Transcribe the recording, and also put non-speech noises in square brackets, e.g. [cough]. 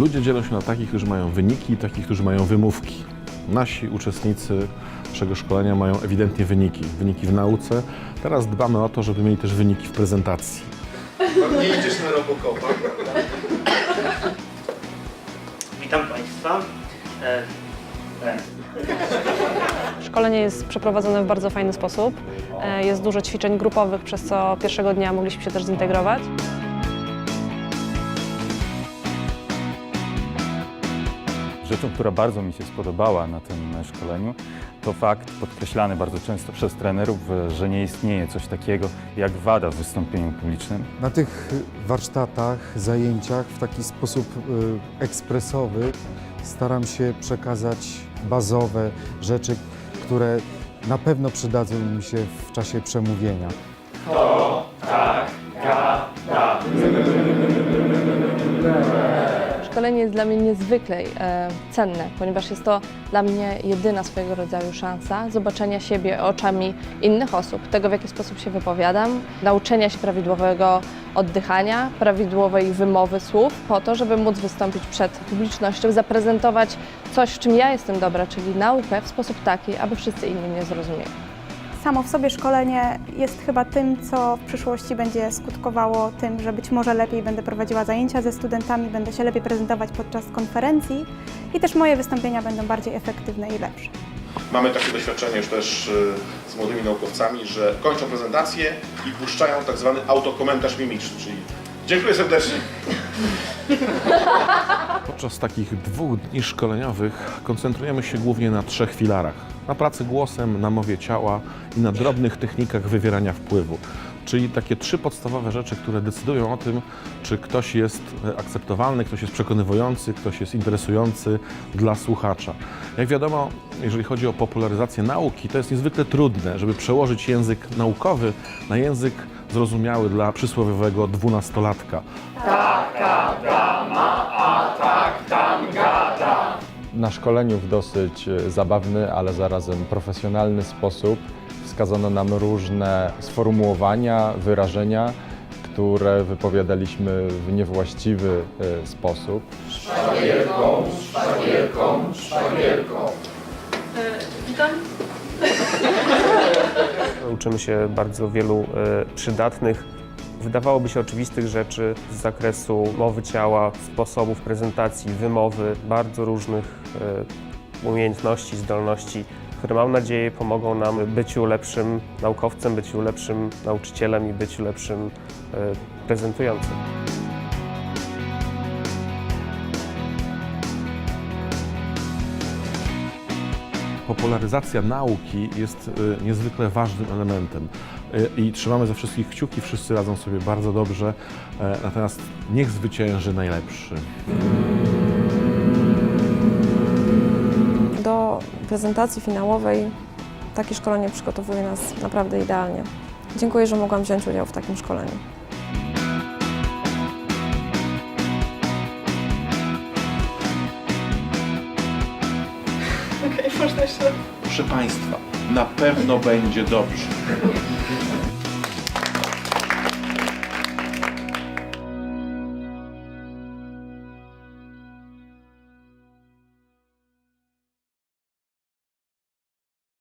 Ludzie dzielą się na takich, którzy mają wyniki i takich, którzy mają wymówki. Nasi uczestnicy naszego szkolenia mają ewidentnie wyniki. Wyniki w nauce. Teraz dbamy o to, żeby mieli też wyniki w prezentacji. Nie idziesz na Robocopa. Witam Państwa. E, e, Szkolenie jest przeprowadzone w bardzo fajny sposób. E, Jest dużo ćwiczeń grupowych, przez co pierwszego dnia mogliśmy się też zintegrować. Rzeczą, która bardzo mi się spodobała na tym szkoleniu, to fakt podkreślany bardzo często przez trenerów, że nie istnieje coś takiego jak wada w wystąpieniu publicznym. Na tych warsztatach, zajęciach w taki sposób y, ekspresowy staram się przekazać bazowe rzeczy, które na pewno przydadzą mi się w czasie przemówienia. Szkolenie jest dla mnie niezwykle e, cenne, ponieważ jest to dla mnie jedyna swojego rodzaju szansa zobaczenia siebie oczami innych osób, tego w jaki sposób się wypowiadam, nauczenia się prawidłowego oddychania, prawidłowej wymowy słów, po to, żeby móc wystąpić przed publicznością, zaprezentować coś, w czym ja jestem dobra, czyli naukę w sposób taki, aby wszyscy inni mnie zrozumieli. Samo w sobie szkolenie jest chyba tym, co w przyszłości będzie skutkowało tym, że być może lepiej będę prowadziła zajęcia ze studentami, będę się lepiej prezentować podczas konferencji i też moje wystąpienia będą bardziej efektywne i lepsze. Mamy takie doświadczenie już też y, z młodymi naukowcami, że kończą prezentację i puszczają tak zwany autokomentarz mimiczny, czyli dziękuję serdecznie. [laughs] Podczas takich dwóch dni szkoleniowych koncentrujemy się głównie na trzech filarach. Na pracy głosem, na mowie ciała i na drobnych technikach wywierania wpływu. Czyli takie trzy podstawowe rzeczy, które decydują o tym, czy ktoś jest e, akceptowalny, ktoś jest przekonywujący, ktoś jest interesujący dla słuchacza. Jak wiadomo, jeżeli chodzi o popularyzację nauki, to jest niezwykle trudne, żeby przełożyć język naukowy na język zrozumiały dla przysłowiowego dwunastolatka. Na szkoleniu w dosyć e, zabawny, ale zarazem profesjonalny sposób wskazano nam różne sformułowania, wyrażenia, które wypowiadaliśmy w niewłaściwy e, sposób. Uczymy się bardzo wielu e, przydatnych, wydawałoby się oczywistych rzeczy z zakresu mowy ciała, sposobów prezentacji, wymowy, bardzo różnych e, umiejętności, zdolności, które mam nadzieję pomogą nam byciu lepszym naukowcem, byciu lepszym nauczycielem i byciu lepszym e, prezentującym. Popularyzacja nauki jest y, niezwykle ważnym elementem Y, i trzymamy ze wszystkich kciuki, wszyscy radzą sobie bardzo dobrze, e, natomiast niech zwycięży najlepszy. Do prezentacji finałowej takie szkolenie przygotowuje nas naprawdę idealnie. Dziękuję, że mogłam wziąć udział w takim szkoleniu. Proszę Państwa, na pewno będzie dobrze.